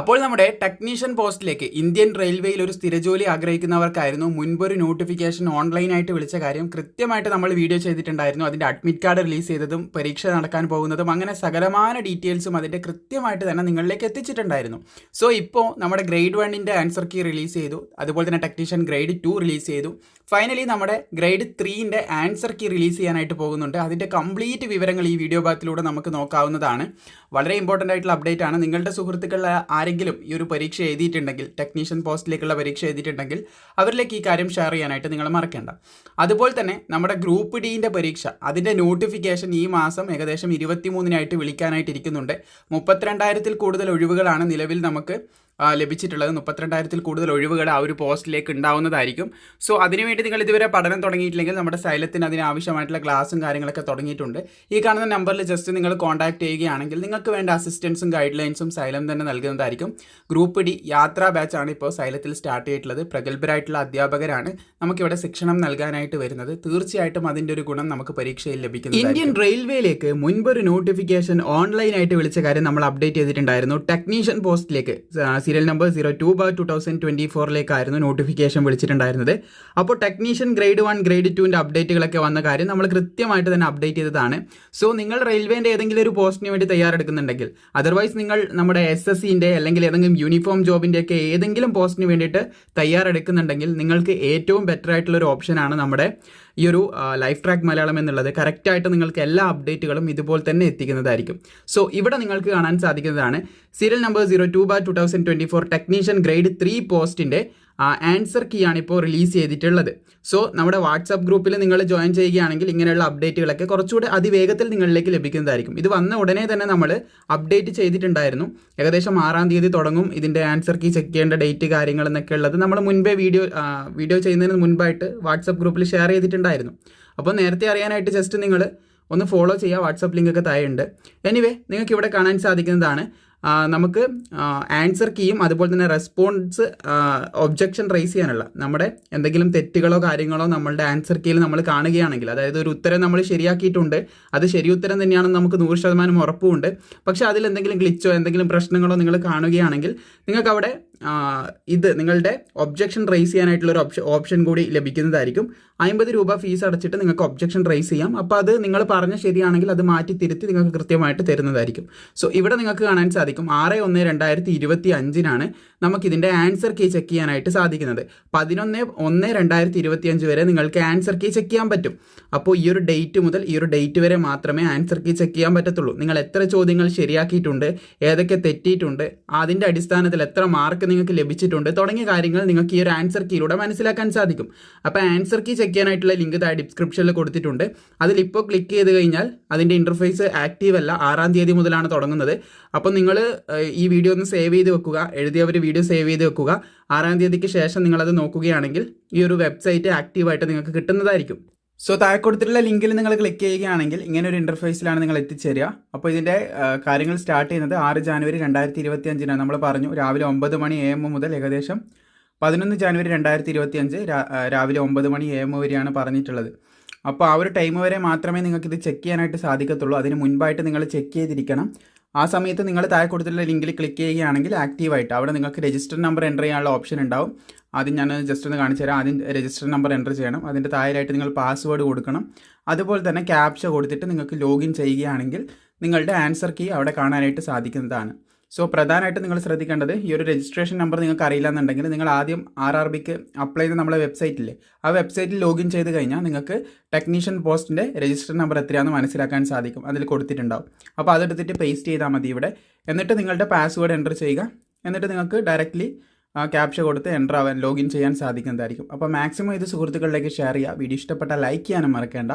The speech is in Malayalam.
അപ്പോൾ നമ്മുടെ ടെക്നീഷ്യൻ പോസ്റ്റിലേക്ക് ഇന്ത്യൻ റെയിൽവേയിൽ ഒരു സ്ഥിരജോലി ആഗ്രഹിക്കുന്നവർക്കായിരുന്നു മുൻപൊരു നോട്ടിഫിക്കേഷൻ ഓൺലൈനായിട്ട് വിളിച്ച കാര്യം. കൃത്യമായിട്ട് നമ്മൾ വീഡിയോ ചെയ്തിട്ടുണ്ടായിരുന്നു. അതിന്റെ അഡ്മിറ്റ് കാർഡ് റിലീസ് ചെയ്തതും പരീക്ഷ നടക്കാൻ പോകുന്നതും അങ്ങനെ സകലമായ ഡീറ്റെയിൽസും അതിന്റെ കൃത്യമായിട്ട് തന്നെ നിങ്ങളിലേക്ക് എത്തിച്ചിട്ടുണ്ടായിരുന്നു. സോ ഇപ്പോൾ നമ്മുടെ ഗ്രേഡ് വണ്ണിന്റെ ആൻസർ കീ റിലീസ് ചെയ്തു. അതുപോലെ തന്നെ ടെക്നീഷ്യൻ ഗ്രേഡ് ടു റിലീസ് ചെയ്തു. ഫൈനലി നമ്മുടെ ഗ്രേഡ് ത്രീന്റെ ആൻസർ കീ റിലീസ് ചെയ്യാനായിട്ട് പോകുന്നുണ്ട്. അതിന്റെ കംപ്ലീറ്റ് വിവരങ്ങൾ ഈ വീഡിയോ ഭാഗത്തിലൂടെ നമുക്ക് നോക്കാവുന്നതാണ്. വളരെ ഇമ്പോർട്ടന്റ് ആയിട്ടുള്ള അപ്ഡേറ്റ് ആണ്. നിങ്ങളുടെ സുഹൃത്തുക്കളിൽ ആരെങ്കിലും ഈ ഒരു പരീക്ഷ എഴുതിയിട്ടുണ്ടെങ്കിൽ ടെക്നീഷ്യൻ പോസ്റ്റിലേക്കുള്ള പരീക്ഷ എഴുതിയിട്ടുണ്ടെങ്കിൽ അവരിലേക്ക് ഈ കാര്യം ഷെയർ ചെയ്യാനായിട്ട് നിങ്ങൾ മറക്കേണ്ട. അതുപോലെ തന്നെ നമ്മുടെ ഗ്രൂപ്പ് ഡീന്റെ പരീക്ഷ അതിന്റെ നോട്ടിഫിക്കേഷൻ ഈ മാസം ഏകദേശം ഇരുപത്തിമൂന്നിനായിട്ട് വിളിക്കാനായിട്ട് ഇരിക്കുന്നുണ്ട് മുപ്പത്തിരണ്ടായിരത്തിൽ കൂടുതൽ ഒഴിവുകളാണ് നിലവിൽ നമുക്ക് ലഭിച്ചിട്ടുള്ളത്. മുപ്പത്തിരണ്ടായിരത്തിൽ കൂടുതൽ ഒഴിവുകൾ ആ ഒരു പോസ്റ്റിലേക്ക് ഉണ്ടാവുന്നതായിരിക്കും. സോ അതിനുവേണ്ടി നിങ്ങൾ ഇതുവരെ പഠനം തുടങ്ങിയിട്ടില്ലെങ്കിൽ നമ്മുടെ സൈലത്തിന് അതിനാവശ്യമായിട്ടുള്ള ക്ലാസ്സും കാര്യങ്ങളൊക്കെ തുടങ്ങിയിട്ടുണ്ട്. ഈ കാണുന്ന നമ്പറിൽ ജസ്റ്റ് നിങ്ങൾ കോൺടാക്ട് ചെയ്യുകയാണെങ്കിൽ നിങ്ങൾക്ക് വേണ്ട അസിസ്റ്റൻസും ഗൈഡ് ലൈൻസും സൈലം തന്നെ നൽകുന്നതായിരിക്കും. ഗ്രൂപ്പ് ഡി യാത്രാ ബാച്ചാണ് ഇപ്പോൾ സൈലത്തിൽ സ്റ്റാർട്ട് ചെയ്തിട്ടുള്ളത്. പ്രഗത്ഭരായിട്ടുള്ള അധ്യാപകരാണ് നമുക്കിവിടെ ശിക്ഷണം നൽകാനായിട്ട് വരുന്നത്. തീർച്ചയായിട്ടും അതിന്റെ ഒരു ഗുണം നമുക്ക് പരീക്ഷയിൽ ലഭിക്കുന്നു ഇന്ത്യൻ റെയിൽവേയിലേക്ക് മുൻപൊരു നോട്ടിഫിക്കേഷൻ ഓൺലൈനായിട്ട് വിളിച്ച കാര്യം നമ്മൾ അപ്ഡേറ്റ് ചെയ്തിട്ടുണ്ടായിരുന്നു. ടെക്നീഷ്യൻ പോസ്റ്റിലേക്ക് serial number zero two by two thousand twenty ഫോറിലേക്കായിരുന്നു notification വിളിച്ചിട്ടുണ്ടായിരുന്നത്. അപ്പോൾ ടെക്നീഷ്യൻ ഗ്രേഡ് വൺ ഗ്രേഡ് ടുവിന്റെ അപ്ഡേറ്റുകളൊക്കെ വന്ന കാര്യം നമ്മൾ കൃത്യമായിട്ട് തന്നെ അപ്ഡേറ്റ് ചെയ്തതാണ്. സോ നിങ്ങൾ റെയിൽവേന്റെ ഏതെങ്കിലും ഒരു പോസ്റ്റിന് വേണ്ടി തയ്യാറെടുക്കുന്നുണ്ടെങ്കിൽ അതർവൈസ് നിങ്ങൾ നമ്മുടെ എസ് എസ് സിന്റെ അല്ലെങ്കിൽ ഏതെങ്കിലും യൂണിഫോം ജോബിന്റെ ഒക്കെ ഏതെങ്കിലും പോസ്റ്റിന് വേണ്ടിയിട്ട് തയ്യാറെടുക്കുന്നുണ്ടെങ്കിൽ നിങ്ങൾക്ക് ഏറ്റവും ബെറ്റർ ആയിട്ടുള്ള ഒരു ഓപ്ഷനാണ് നമ്മുടെ ഈ ഒരു ലൈഫ് ട്രാക്ക് മലയാളം എന്നുള്ളത് കറക്റ്റായിട്ട് നിങ്ങൾക്ക് എല്ലാ അപ്ഡേറ്റുകളും ഇതുപോലെ തന്നെ എത്തിക്കുന്നതായിരിക്കും. സോ ഇവിടെ നിങ്ങൾക്ക് കാണാൻ സാധിക്കുന്നതാണ് serial number zero two bar two thousand twenty four technician grade three പോസ്റ്റിന്റെ ആൻസർ കീ ആണ് ഇപ്പോൾ റിലീസ് ചെയ്തിട്ടുള്ളത്. സോ നമ്മുടെ വാട്സാപ്പ് ഗ്രൂപ്പിൽ നിങ്ങൾ ജോയിൻ ചെയ്യുകയാണെങ്കിൽ ഇങ്ങനെയുള്ള അപ്ഡേറ്റുകളൊക്കെ കുറച്ചുകൂടി അതിവേഗത്തിൽ നിങ്ങളിലേക്ക് ലഭിക്കുന്നതായിരിക്കും. ഇത് വന്ന ഉടനെ തന്നെ നമ്മൾ അപ്ഡേറ്റ് ചെയ്തിട്ടുണ്ടായിരുന്നു. ഏകദേശം ആറാം തീയതി തുടങ്ങും. ഇതിന്റെ ആൻസർ കീ ചെക്ക് ചെയ്യേണ്ട ഡേറ്റ് കാര്യങ്ങൾ എന്നൊക്കെ ഉള്ളത് നമ്മൾ മുൻപേ വീഡിയോ വീഡിയോ ചെയ്യുന്നതിന് മുൻപായിട്ട് വാട്സാപ്പ് ഗ്രൂപ്പിൽ ഷെയർ ചെയ്തിട്ടുണ്ടായിരുന്നു അപ്പോൾ നേരത്തെ അറിയാനായിട്ട് ജസ്റ്റ് നിങ്ങൾ ഒന്ന് ഫോളോ ചെയ്യുക വാട്സപ്പ് ലിങ്ക് ഒക്കെ എനിവേ നിങ്ങൾക്ക് ഇവിടെ കാണാൻ സാധിക്കുന്നതാണ് നമുക്ക് ആൻസർ കീയും അതുപോലെ തന്നെ റെസ്പോൺസ് ഒബ്ജക്ഷൻ റേസ് ചെയ്യാനുള്ള നമ്മുടെ എന്തെങ്കിലും തെറ്റുകളോ കാര്യങ്ങളോ നമ്മളുടെ ആൻസർ കീയിൽ നമ്മൾ കാണുകയാണെങ്കിൽ അതായത് ഒരു ഉത്തരം നമ്മൾ ശരിയാക്കിയിട്ടുണ്ട് അത് ശരി ഉത്തരം തന്നെയാണെന്ന് നമുക്ക് നൂറ് ശതമാനം ഉറപ്പുമുണ്ട്. പക്ഷേ അതിൽ എന്തെങ്കിലും ഗ്ലിച്ചോ എന്തെങ്കിലും പ്രശ്നങ്ങളോ നിങ്ങൾ കാണുകയാണെങ്കിൽ നിങ്ങൾക്ക് അവിടെ ഇത് നിങ്ങളുടെ ഒബ്ജക്ഷൻ റേസ് ചെയ്യാനായിട്ടുള്ള ഒരു ഓപ്ഷൻ ഓപ്ഷൻ കൂടി ലഭിക്കുന്നതായിരിക്കും. അമ്പത് രൂപ ഫീസ് അടച്ചിട്ട് നിങ്ങൾക്ക് ഒബ്ജക്ഷൻ റേസ് ചെയ്യാം. അപ്പോൾ അത് നിങ്ങൾ പറഞ്ഞ ശരിയാണെങ്കിൽ അത് മാറ്റി തിരുത്തി നിങ്ങൾക്ക് കൃത്യമായിട്ട് തരുന്നതായിരിക്കും. സോ ഇവിടെ നിങ്ങൾക്ക് കാണാൻ സാധിക്കും ആറ് ഒന്ന് രണ്ടായിരത്തി ഇരുപത്തി അഞ്ചിനാണ് നമുക്കിതിന്റെ ആൻസർ കീ ചെക്ക് ചെയ്യാനായിട്ട് സാധിക്കുന്നത്. പതിനൊന്ന് ഒന്ന് രണ്ടായിരത്തി ഇരുപത്തി അഞ്ച് വരെ നിങ്ങൾക്ക് ആൻസർ കീ ചെക്ക് ചെയ്യാൻ പറ്റും. അപ്പോൾ ഈ ഒരു ഡേറ്റ് മുതൽ ഈ ഒരു ഡേറ്റ് വരെ മാത്രമേ ആൻസർ കീ ചെക്ക് ചെയ്യാൻ പറ്റത്തുള്ളൂ. നിങ്ങൾ എത്ര ചോദ്യങ്ങൾ ശരിയാക്കിയിട്ടുണ്ട് ഏതൊക്കെ തെറ്റിയിട്ടുണ്ട് അതിന്റെ അടിസ്ഥാനത്തിൽ എത്ര മാർക്ക് നിങ്ങൾക്ക് ലഭിച്ചിട്ടുണ്ട്. തുടങ്ങിയ കാര്യങ്ങൾ നിങ്ങൾക്ക് ഈ ഒരു ആൻസർ കീയിലൂടെ മനസ്സിലാക്കാൻ സാധിക്കും. അപ്പോൾ ആൻസർ കീ ചെക്ക് ചെയ്യാനായിട്ടുള്ള ലിങ്ക് താഴെ ഡിസ്ക്രിപ്ഷനിൽ കൊടുത്തിട്ടുണ്ട്. അതിലിപ്പോൾ ക്ലിക്ക് ചെയ്ത് കഴിഞ്ഞാൽ അതിന്റെ ഇന്റർഫേസ് ആക്റ്റീവ് അല്ല. ആറാം തീയതി മുതലാണ് തുടങ്ങുന്നത്. അപ്പോൾ നിങ്ങൾ ഈ വീഡിയോ ഒന്ന് സേവ് ചെയ്ത് വെക്കുക. എഴുതിയവർ വീഡിയോ സേവ് ചെയ്ത് വെക്കുക. ആറാം തീയതിക്ക് ശേഷം നിങ്ങളത് നോക്കുകയാണെങ്കിൽ ഈ ഒരു വെബ്സൈറ്റ് ആക്റ്റീവായിട്ട് നിങ്ങൾക്ക് കിട്ടുന്നതായിരിക്കും. സോ താഴെ കൊടുത്തിട്ടുള്ള ലിങ്കിൽ നിങ്ങൾ ക്ലിക്ക് ചെയ്യുകയാണെങ്കിൽ ഇങ്ങനെ ഒരു ഇന്റർഫേസിലാണ് നിങ്ങൾ എത്തിച്ചേരുക. അപ്പോൾ ഇതിന്റെ കാര്യങ്ങൾ സ്റ്റാർട്ട് ചെയ്യുന്നത് ആറ് ജാനുവരി രണ്ടായിരത്തി ഇരുപത്തി അഞ്ചിനാണ് നമ്മൾ പറഞ്ഞു രാവിലെ ഒമ്പത് മണി എ എം മുതൽ ഏകദേശം പതിനൊന്ന് ജാനുവരി രണ്ടായിരത്തി ഇരുപത്തി അഞ്ച് രാവിലെ ഒമ്പത് മണി എ എം വരെയാണ് പറഞ്ഞിട്ടുള്ളത്. അപ്പോൾ ആ ഒരു ടൈം വരെ മാത്രമേ നിങ്ങൾക്ക് ഇത് ചെക്ക് ചെയ്യാനായിട്ട് സാധിക്കത്തുള്ളൂ. അതിന് മുൻപായിട്ട് നിങ്ങൾ ചെക്ക് ചെയ്തിരിക്കണം. ആ സമയത്ത് നിങ്ങൾ താഴെ കൊടുത്തിട്ടുള്ള ലിങ്കിൽ ക്ലിക്ക് ചെയ്യുകയാണെങ്കിൽ ആക്റ്റീവായിട്ട് അവിടെ നിങ്ങൾക്ക് രജിസ്റ്റർ നമ്പർ എന്റർ ചെയ്യാനുള്ള ഓപ്ഷൻ ഉണ്ടാവും. ആദ്യം ഞാൻ ജസ്റ്റ് ഒന്ന് കാണിച്ചു തരാം. ആദ്യം രജിസ്റ്റർ നമ്പർ എന്റർ ചെയ്യണം. അതിന്റെ താഴെയായിട്ട് നിങ്ങൾ പാസ്വേഡ് കൊടുക്കണം. അതുപോലെ തന്നെ ക്യാപ്ച കൊടുത്തിട്ട് നിങ്ങൾക്ക് ലോഗിൻ ചെയ്യുകയാണെങ്കിൽ നിങ്ങളുടെ ആൻസർ കീ അവിടെ കാണാനായിട്ട് സാധിക്കുന്നതാണ്. സോ പ്രധാനമായിട്ട് നിങ്ങൾ ശ്രദ്ധിക്കേണ്ടത് ഈ ഒരു രജിസ്ട്രേഷൻ നമ്പർ നിങ്ങൾക്ക് അറിയില്ല എന്നുണ്ടെങ്കിൽ നിങ്ങൾ ആദ്യം ആർ ആർ ബിക്ക് അപ്ലൈ ചെയ്ത് നമ്മളെ വെബ്സൈറ്റില്ലേ ആ വെബ്സൈറ്റിൽ ലോഗിൻ ചെയ്ത് കഴിഞ്ഞാൽ നിങ്ങൾക്ക് ടെക്നീഷ്യൻ പോസ്റ്റിന്റെ രജിസ്റ്റർ നമ്പർ എത്രയാണെന്ന് മനസ്സിലാക്കാൻ സാധിക്കും. അതിൽ കൊടുത്തിട്ടുണ്ടാവും. അപ്പോൾ അതെടുത്തിട്ട് പേസ്റ്റ് ചെയ്താൽ മതി ഇവിടെ. എന്നിട്ട് നിങ്ങളുടെ പാസ്വേഡ് എന്റർ ചെയ്യുക. എന്നിട്ട് നിങ്ങൾക്ക് ഡയറക്റ്റ്ലി ക്യാപ്ഷ കൊടുത്ത് എന്റർ ആവാൻ ലോഗിൻ ചെയ്യാൻ സാധിക്കുന്നതായിരിക്കും. അപ്പോൾ മാക്സിമം ഇത് സുഹൃത്തുക്കളിലേക്ക് ഷെയർ ചെയ്യുക. വീഡിയോ ഇഷ്ടപ്പെട്ടാൽ ലൈക്ക് ചെയ്യാനും മറക്കേണ്ട.